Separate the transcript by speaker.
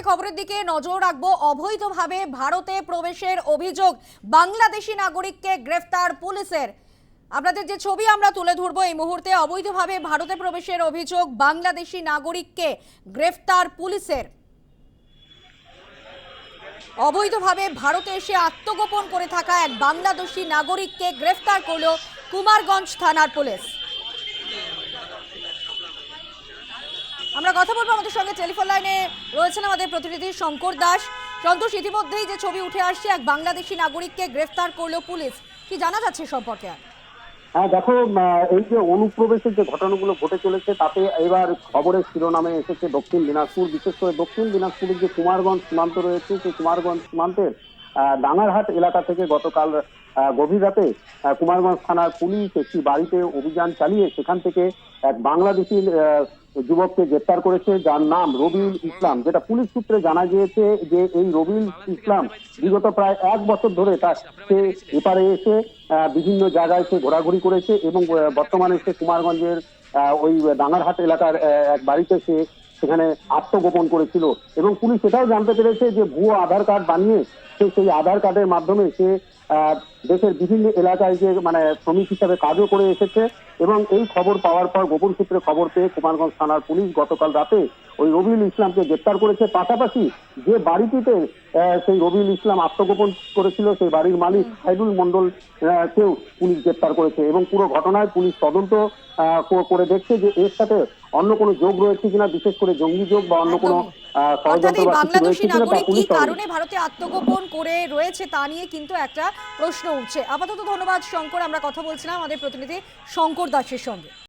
Speaker 1: যে খবরের দিকে নজর রাখব। অবৈধভাবে ভারতে প্রবেশের অভিযোগ বাংলাদেশি নাগরিককে গ্রেফতার পুলিশের। আপনাদের যে ছবি আমরা তুলে ধরবো এই মুহূর্তে, অবৈধভাবে ভারতে প্রবেশের অভিযোগ বাংলাদেশি নাগরিককে গ্রেফতার পুলিশের। অবৈধভাবে ভারতে এসে আত্মগোপন করে থাকা এক বাংলাদেশি নাগরিককে গ্রেফতার করল কুমারগঞ্জ থানার পুলিশ। আমরা কথা বলব আমাদের সঙ্গে টেলিফোন লাইনে রয়েছেন আমাদের প্রতিনিধি শঙ্কর দাস। সন্তোষ ইতিমধ্যেই যে ছবি উঠে আসছে এক বাংলাদেশি নাগরিককে গ্রেফতার করল পুলিশ। কি জানা যাচ্ছে সম্পর্কে?
Speaker 2: হ্যাঁ দেখো এই যে অনুপ্রবেশের যে ঘটনাগুলো ঘটে চলেছে তাতে এবার খবরের শিরোনামে এসেছে দক্ষিণ দিনাজপুর। বিশেষ করে দক্ষিণ দিনাজপুরের যে কুমারগঞ্জ সীমান্ত রয়েছে সেই কুমারগঞ্জ সীমান্তের আহ, ডাঙ্গারহাট এলাকা থেকে গতকাল গভীর রাতে কুমারগঞ্জ থানার পুলিশ একটি বাড়িতে অভিযান চালিয়ে সেখান থেকে এক বাংলাদেশি যুবককে গ্রেপ্তার করেছে, যার নাম রবিউল ইসলাম, যেটা পুলিশ সূত্রে জানা গিয়েছে যে এই রবিউল ইসলাম বিগত প্রায় এক বছর ধরে তার সে এপারে এসে বিভিন্ন জায়গায় সে ঘোরাঘুরি করেছে এবং বর্তমানে সে কুমারগঞ্জের ওই ডাঙ্গারহাট এলাকার এক বাড়িতে সে সেখানে আত্মগোপন করেছিল এবং পুলিশ এটাও জানতে পেরেছে যে ভুয়ো আধার কার্ড বানিয়ে সে সেই আধার কার্ডের মাধ্যমে সে দেশের বিভিন্ন এলাকায় যে মানে শ্রমিক হিসাবে কাজও করে এসেছে এবং এই খবর পাওয়ার পর গোপন সূত্রে খবর পেয়ে কুমারগঞ্জ থানার পুলিশ গতকাল রাতে ওই রবিউল ইসলামকে গ্রেপ্তার করেছে। পাশাপাশি যে বাড়িটিতে সেই রবিউল ইসলাম আত্মগোপন করেছিল, সেই বাড়ির মালিক সাইদুল মন্ডল কেও পুলিশ গ্রেপ্তার করেছে এবং পুরো ঘটনায় পুলিশ তদন্ত করে দেখছে যে এর সাথে অন্য কোনো যোগ রয়েছে কিনা, বিশেষ করে জঙ্গি যোগ বা অন্য কোনো
Speaker 1: অর্থাৎ এই বাংলাদেশি নাগরিক কি কারণে ভারতে আত্মগোপন করে রয়েছে তা নিয়ে কিন্তু একটা প্রশ্ন উঠছে। আপাতত ধন্যবাদ শঙ্কর আমরা কথা বলছিলাম আমাদের প্রতিনিধি শঙ্কর দাসের সঙ্গে।